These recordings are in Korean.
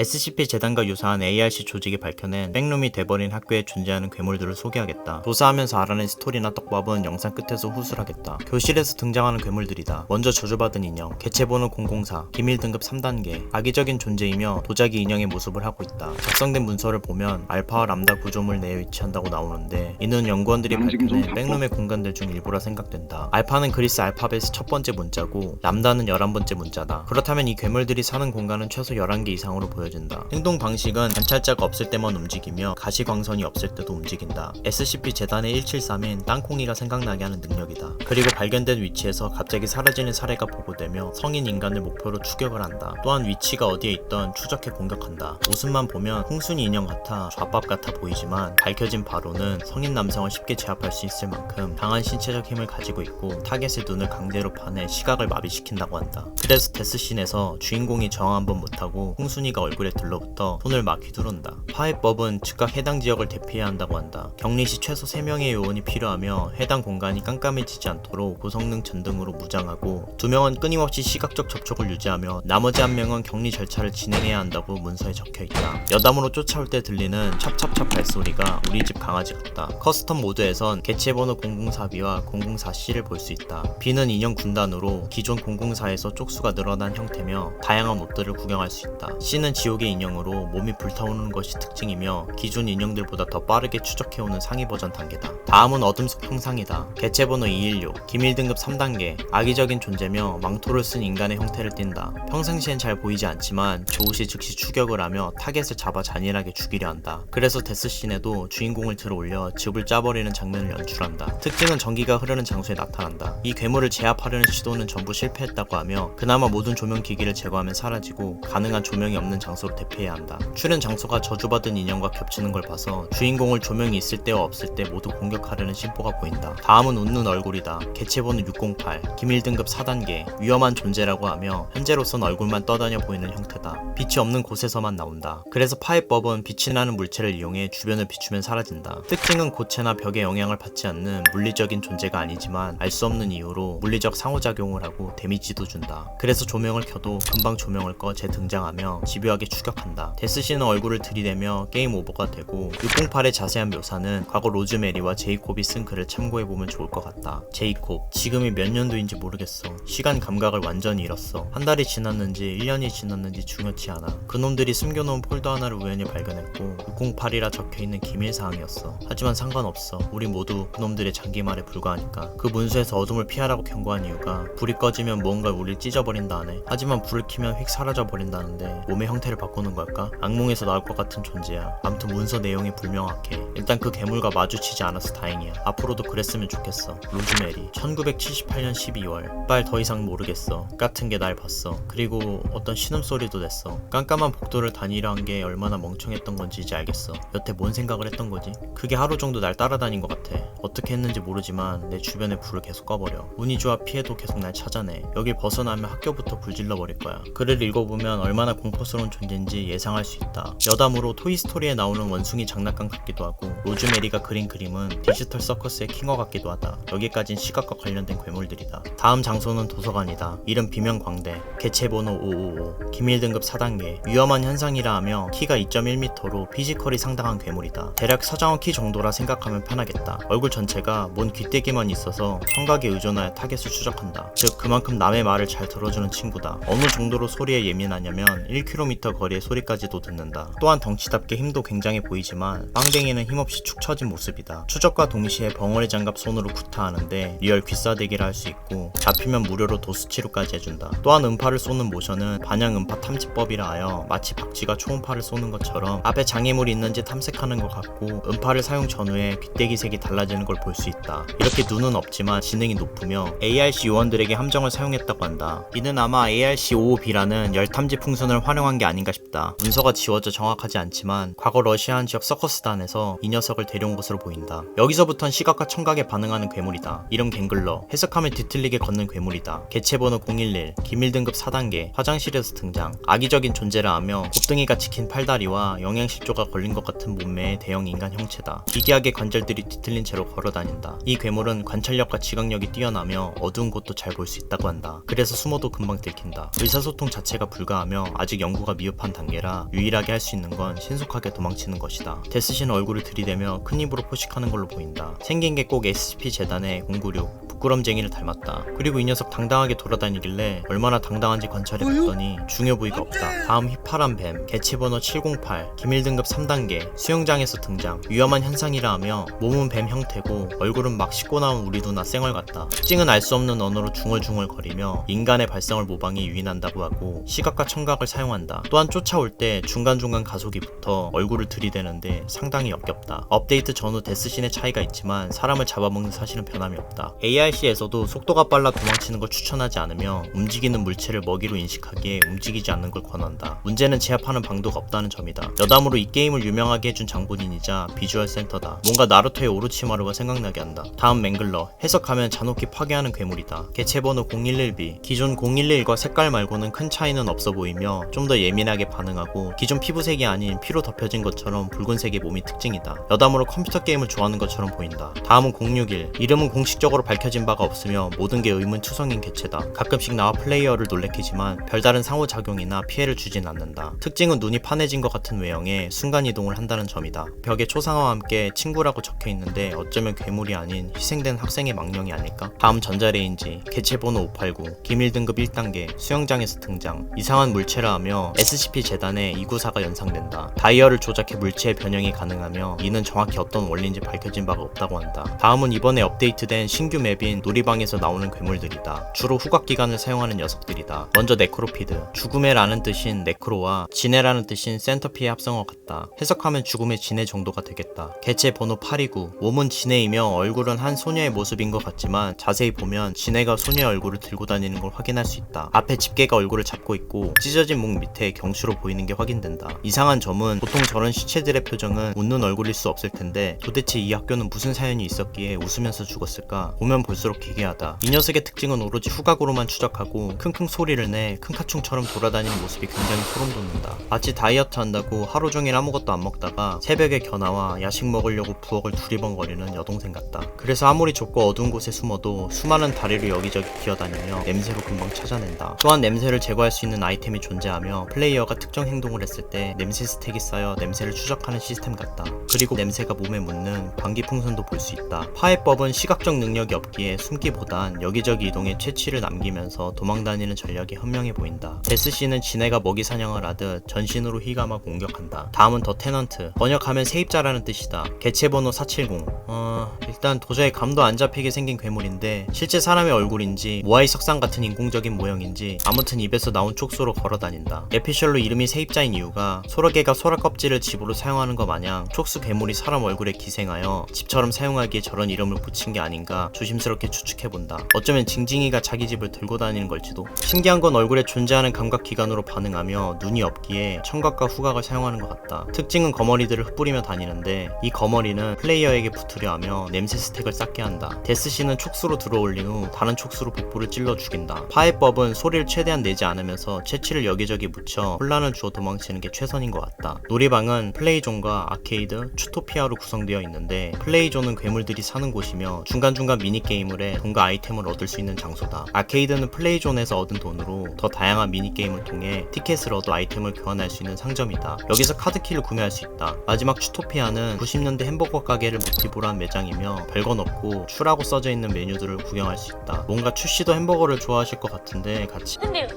SCP 재단과 유사한 ARC 조직이 밝혀낸 백룸이 돼버린 학교에 존재하는 괴물들을 소개하겠다. 조사하면서 알아낸 스토리나 떡밥은 영상 끝에서 후술하겠다. 교실에서 등장하는 괴물들이다. 먼저 저주받은 인형, 개체번호 004, 기밀 등급 3단계, 악의적인 존재이며 도자기 인형의 모습을 하고 있다. 작성된 문서를 보면 알파와 람다 구조물 내에 위치한다고 나오는데 이는 연구원들이 밝혀낸 백룸의 공간들 중 일부라 생각된다. 알파는 그리스 알파벳의 첫 번째 문자고 람다는 11번째 문자다. 그렇다면 이 괴물들이 사는 공간은 최소 11개 이상으로 보여 진다. 행동 방식은 관찰자가 없을 때만 움직이며 가시광선이 없을 때도 움직인다. SCP 재단의 173인 땅콩이가 생각나게 하는 능력이다. 그리고 발견된 위치에서 갑자기 사라지는 사례가 보고되며 성인 인간을 목표로 추격을 한다. 또한 위치가 어디에 있던 추적해 공격한다. 모습만 보면 홍순이 인형 같아 좌밥 같아 보이지만 밝혀진 바로는 성인 남성을 쉽게 제압할 수 있을 만큼 강한 신체적 힘을 가지고 있고 타겟의 눈을 강제로 파내 시각을 마비시킨다고 한다. 그래서 데스씬에서 주인공이 저항 한번 못하고 홍순이가 얼굴 에 들러붙어 손을 막 휘두른다. 파해법은 즉각 해당 지역을 대피해야 한다고 한다. 격리 시 최소 3명의 요원이 필요하며 해당 공간이 깜깜해지지 않도록 고성능 전등으로 무장하고 두 명은 끊임없이 시각적 접촉을 유지하며 나머지 한 명은 격리 절차를 진행해야 한다고 문서에 적혀 있다. 여담으로 쫓아올 때 들리는 찹찹찹 발소리가 우리 집 강아지 같다. 커스텀 모드에선 개체번호 004B와 004C를 볼 수 있다. B는 인형 군단으로 기존 004에서 쪽수가 늘어난 형태며 다양한 옷들을 구경할 수 있다. C는 지 옥의 인형으로 몸이 불타오르는 것이 특징이며 기존 인형들보다 더 빠르게 추적해오는 상위 버전 단계다. 다음은 어둠 속 형상이다. 개체 번호 216, 기밀 등급 3단계, 악의적인 존재며 망토를 쓴 인간의 형태를 띈다. 평상시엔 잘 보이지 않지만 조우시 즉시 추격을 하며 타겟을 잡아 잔인하게 죽이려 한다. 그래서 데스씬에도 주인공을 들어올려 즙을 짜버리는 장면을 연출한다. 특징은 전기가 흐르는 장소에 나타난다. 이 괴물을 제압하려는 시도는 전부 실패했다고 하며 그나마 모든 조명 기기를 제거하면 사라지고 가능한 조명이 없는 장소 로 대피해야 한다. 출연 장소가 저주받은 인형과 겹치는 걸 봐서 주인공을 조명이 있을 때와 없을 때 모두 공격하려는 심보가 보인다. 다음은 웃는 얼굴이다. 개체번호 608, 기밀 등급 4단계, 위험한 존재라고 하며 현재로선 얼굴만 떠다녀 보이는 형태다. 빛이 없는 곳에서만 나온다. 그래서 파해법은 빛이 나는 물체를 이용해 주변을 비추면 사라진다. 특징은 고체나 벽에 영향을 받지 않는 물리적인 존재가 아니지만 알 수 없는 이유로 물리적 상호작용을 하고 데미지도 준다. 그래서 조명을 켜도 금방 조명을 꺼 재등장하며 집요하게 추격한다. 데스시는 얼굴을 들이대며 게임 오버가 되고 608의 자세한 묘사는 과거 로즈메리와 제이콥이 쓴 글을 참고해보면 좋을 것 같다. 제이콥, 지금이 몇 년도인지 모르겠어. 시간 감각을 완전히 잃었어. 한 달이 지났는지 1년이 지났는지 중요치 않아. 그놈들이 숨겨놓은 폴더 하나를 우연히 발견했고 608이라 적혀있는 기밀사항이었어. 하지만 상관없어. 우리 모두 그놈들의 장기말에 불과하니까. 그 문서에서 어둠을 피하라고 경고한 이유가 불이 꺼지면 무언가 우리를 찢어버린다 하네. 하지만 불을 켜면 휙 사라져 버린다는데 몸의 형태 를 바꾸는 걸까? 악몽에서 나올 것 같은 존재야. 아무튼 문서 내용이 불명확해. 일단 그 괴물과 마주치지 않아서 다행이야. 앞으로도 그랬으면 좋겠어. 로즈메리. 1978년 12월. 빨 더 이상 모르겠어. 같은 게 날 봤어. 그리고 어떤 신음소리도 냈어. 깜깜한 복도를 다니려 한게 얼마나 멍청했던 건지 이제 알겠어. 여태 뭔 생각을 했던 거지? 그게 하루 정도 날 따라다닌 것 같아. 어떻게 했는지 모르지만 내 주변에 불을 계속 꺼버려. 운이 좋아 피해도 계속 날 찾아내. 여길 벗어나면 학교부터 불 질러 버릴 거야. 글을 읽어보면 얼마나 공포스러운 존재인지 예상할 수 있다. 여담으로 토이스토리에 나오는 원숭이 장난감 같기도 하고 로즈메리가 그린 그림은 디지털 서커스의 킹어 같기도 하다. 여기까진 시각과 관련된 괴물들이다. 다음 장소는 도서관이다. 이름 비명광대. 개체번호 555. 기밀 등급 4단계. 위험한 현상이라 하며 키가 2.1m로 피지컬이 상당한 괴물이다. 대략 서장원 키 정도라 생각하면 편하겠다. 얼굴 전체가 뭔 귀때기만 있어서 청각에 의존하여 타겟을 추적한다. 즉 그만큼 남의 말을 잘 들어주는 친구다. 어느 정도로 소리에 예민하냐면 1km 거리의 소리까지도 듣는다. 또한 덩치답게 힘도 굉장히 보이지만 빵댕이는 힘없이 축 처진 모습이다. 추적과 동시에 벙어리 장갑 손으로 구타하는데 리얼 귀싸대기를 할 수 있고 잡히면 무료로 도수 치료까지 해준다. 또한 음파를 쏘는 모션은 반영 음파 탐지법이라 하여 마치 박쥐가 초음파를 쏘는 것처럼 앞에 장애물이 있는지 탐색하는 것 같고 음파를 사용 전후에 귀때기 색이 달라지는 걸 볼 수 있다. 이렇게 눈은 없지만 지능이 높으며 ARC 요원들에게 함정을 사용했다고 한다. 이는 아마 ARC-55B라는 열탐지 풍선을 활용한 게 아 닌가 싶다. 문서가 지워져 정확하지 않지만 과거 러시아한 지역 서커스단에서 이 녀석을 데려온 것으로 보인다. 여기서부턴 시각과 청각에 반응하는 괴물이다. 이름 갱글러, 해석하면 뒤틀리게 걷는 괴물이다. 개체번호 011, 기밀 등급 4단계, 화장실에서 등장. 악의적인 존재라 하며 곱등이가 지킨 팔다리와 영양실조가 걸린 것 같은 몸매의 대형 인간 형체다. 기괴하게 관절들이 뒤틀린 채로 걸어다닌다. 이 괴물은 관찰력과 지각력이 뛰어나며 어두운 곳도 잘 볼 수 있다고 한다. 그래서 숨어도 금방 들킨다. 의사소통 자체가 불가하며 아직 연구가 위협한 단계라 유일하게 할 수 있는 건 신속하게 도망치는 것이다. 데스신 얼굴을 들이대며 큰 입으로 포식하는 걸로 보인다. 생긴 게 꼭 SCP 재단의 096 부끄럼쟁이를 닮았다. 그리고 이 녀석 당당하게 돌아다니길래 얼마나 당당한지 관찰해 봤더니 중요 부위가 없다. 다음 휘파람 뱀, 개체 번호 708, 기밀 등급 3단계, 수영장에서 등장. 위험한 현상이라 하며 몸은 뱀 형태고 얼굴은 막 씻고 나온 우리 누나 쌩얼 같다. 특징은 알 수 없는 언어로 중얼중얼 거리며 인간의 발성을 모방해 유인한다고 하고 시각과 청각을 사용한다. 또한 쫓아올 때 중간중간 가속이 붙어 얼굴을 들이대는데 상당히 역겹다. 업데이트 전후 데스신의 차이가 있지만 사람을 잡아먹는 사실은 변함이 없다. ARC에서도 속도가 빨라 도망치는 걸 추천하지 않으며 움직이는 물체를 먹이로 인식하기에 움직이지 않는 걸 권한다. 문제는 제압하는 방도가 없다는 점이다. 여담으로 이 게임을 유명하게 해준 장본인이자 비주얼 센터다. 뭔가 나루토의 오로치마루가 생각나게 한다. 다음 맹글러. 해석하면 잔혹히 파괴하는 괴물이다. 개체 번호 011B. 기존 011과 색깔 말고는 큰 차이는 없어 보이며 좀 더 예민하게 반응하고 기존 피부색이 아닌 피로 덮여진 것처럼 붉은색의 몸이 특징이다. 여담으로 컴퓨터 게임을 좋아하는 것처럼 보인다. 다음은 061. 이름은 공식적으로 밝혀 진 바가 없으며 모든 게 의문투성인 개체다. 가끔씩 나와 플레이어를 놀래키지만 별다른 상호작용이나 피해를 주진 않는다. 특징은 눈이 판해진 것 같은 외형에 순간이동을 한다는 점이다. 벽에 초상화와 함께 친구라고 적혀 있는데 어쩌면 괴물이 아닌 희생된 학생의 망령이 아닐까? 다음 전자레인지, 개체번호 589, 기밀 등급 1단계, 수영장에서 등장, 이상한 물체라 하며 SCP 재단에 이구사가 연상된다. 다이얼을 조작해 물체의 변형이 가능하며 이는 정확히 어떤 원리인지 밝혀진 바가 없다고 한다. 다음은 이번에 업데이트된 신규 맵인 놀이방에서 나오는 괴물들이다. 주로 후각 기관을 사용하는 녀석들이다. 먼저 네크로피드, 죽음의라는 뜻인 네크로와 진해라는 뜻인 센터피의 합성어 같다. 해석하면 죽음의 진해 정도가 되겠다. 개체 번호 829, 몸은 진해이며 얼굴은 한 소녀의 모습인 것 같지만 자세히 보면 진해가 소녀의 얼굴을 들고 다니는 걸 확인할 수 있다. 앞에 집게가 얼굴을 잡고 있고 찢어진 목 밑에 경추로 보이는 게 확인된다. 이상한 점은 보통 저런 시체들의 표정은 웃는 얼굴일 수 없을 텐데 도대체 이 학교는 무슨 사연이 있었기에 웃으면서 죽었을까? 보면 볼수록 기괴하다. 이 녀석의 특징은 오로지 후각으로만 추적하고 킁킁 소리를 내 큰카충처럼 돌아다니는 모습이 굉장히 소름 돋는다. 마치 다이어트 한다고 하루 종일 아무것도 안 먹다가 새벽에 겨나와 야식 먹으려고 부엌을 두리번거리는 여동생 같다. 그래서 아무리 좁고 어두운 곳에 숨어도 수많은 다리를 여기저기 기어다니며 냄새로 금방 찾아낸다. 또한 냄새를 제거할 수 있는 아이템이 존재하며 플레이어가 특정 행동을 했을 때 냄새 스택이 쌓여 냄새를 추적하는 시스템 같다. 그리고 냄새가 몸에 묻는 방귀 풍선도 볼 수 있다. 파해법은 시각적 능력이 없기에 숨기보단 여기저기 이동해 채취를 남기면서 도망다니는 전략이 현명해 보인다. 데스씨는 지네가 먹이 사냥을 하듯 전신으로 휘감아 공격한다. 다음은 더 테넌트. 번역하면 세입자라는 뜻이다. 개체번호 470. 어... 일단 도저히 감도 안 잡히게 생긴 괴물인데 실제 사람의 얼굴인지 모아이 석상 같은 인공적인 모형인지 아무튼 입에서 나온 촉수로 걸어다닌다. 에피셜로 이름이 세입자인 이유가 소라게가 소라 껍질을 집으로 사용하는 것 마냥 촉수 괴물이 사람 얼굴에 기생하여 집처럼 사용하기에 저런 이름을 붙인 게 아닌가 조심스럽게 추측해본다. 어쩌면 징징이가 자기 집을 들고 다니는 걸지도. 신기한 건 얼굴에 존재하는 감각 기관으로 반응하며 눈이 없기에 청각과 후각을 사용하는 것 같다. 특징은 거머리들을 흩뿌리며 다니는데 이 거머리는 플레이어에게 붙으려 하며 냄새 스택을 쌓게 한다. 데스씨는 촉수로 들어올린 후 다른 촉수로 복부를 찔러 죽인다. 파해법은 소리를 최대한 내지 않으면서 채취를 여기저기 묻혀 혼란을 주어 도망치는 게 최선인 것 같다. 놀이방은 플레이존과 아케이드, 추토피아로 구성되어 있는데 플레이존은 괴물들이 사는 곳이며 중간중간 미니게임 을해 돈과 아이템을 얻을 수 있는 장소다. 아케이드는 플레이존에서 얻은 돈으로 더 다양한 미니게임을 통해 티켓을 얻어 아이템을 교환할 수 있는 상점이다. 여기서 카드키를 구매할 수 있다. 마지막 추토피아는 90년대 햄버거 가게를 모티브로 한 매장이며 별건 없고 추라고 써져 있는 메뉴들을 구경할 수 있다. 뭔가 추씨도 햄버거를 좋아하실 것 같은데 같이 근데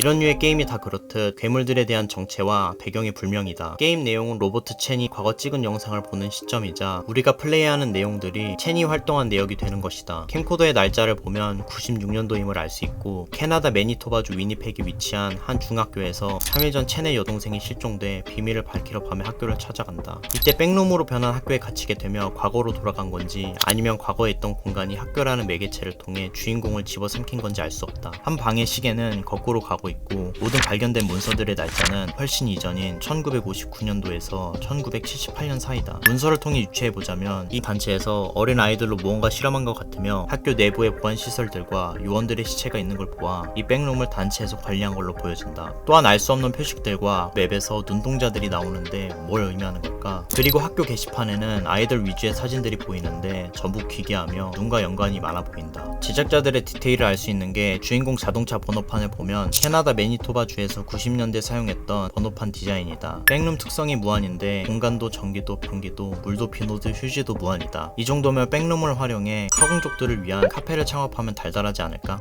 이런 류의 게임이 다 그렇듯 괴물들에 대한 정체와 배경이 불명이다. 게임 내용은 로버트 첸이 과거 찍은 영상을 보는 시점이자 우리가 플레이하는 내용들이 첸이 활동한 내역이 되는 것이다. 캠코더의 날짜를 보면 96년도임을 알 수 있고 캐나다 매니토바주 위니펙에 위치한 한 중학교에서 3일 전 첸의 여동생이 실종돼 비밀을 밝히려 밤에 학교를 찾아간다. 이때 백룸으로 변한 학교에 갇히게 되며 과거로 돌아간 건지 아니면 과거에 있던 공간이 학교라는 매개체를 통해 주인공을 집어삼킨 건지 알 수 없다. 한 방의 시계는 거꾸로 가고 있고 모든 발견된 문서들의 날짜는 훨씬 이전인 1959년도에서 1978년 사이다. 문서를 통해 유추해보자면 이 단체에서 어린 아이들로 무언가 실험한 것 같으며 학교 내부의 보안 시설들과 요원들의 시체가 있는 걸 보아 이 백룸을 단체에서 관리한 걸로 보여진다. 또한 알 수 없는 표식들과 맵에서 눈동자들이 나오는데 뭘 의미하는 걸까? 그리고 학교 게시판에는 아이들 위주의 사진들이 보이는데 전부 기괴하며 눈과 연관이 많아 보인다. 제작자들의 디테일을 알 수 있는 게 주인공 자동차 번호판을 보면 캐나 다 매니토바 주에서 90년대 사용했던 번호판 디자인이다. 백룸 특성이 무한인데 공간도 전기도 변기도 물도 비노드 휴지도 무한이다. 이 정도면 백룸을 활용해 카공족들을 위한 카페를 창업하면 달달하지 않을까?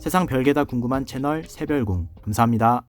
세상 별게 다 궁금한 채널 새별공 감사합니다.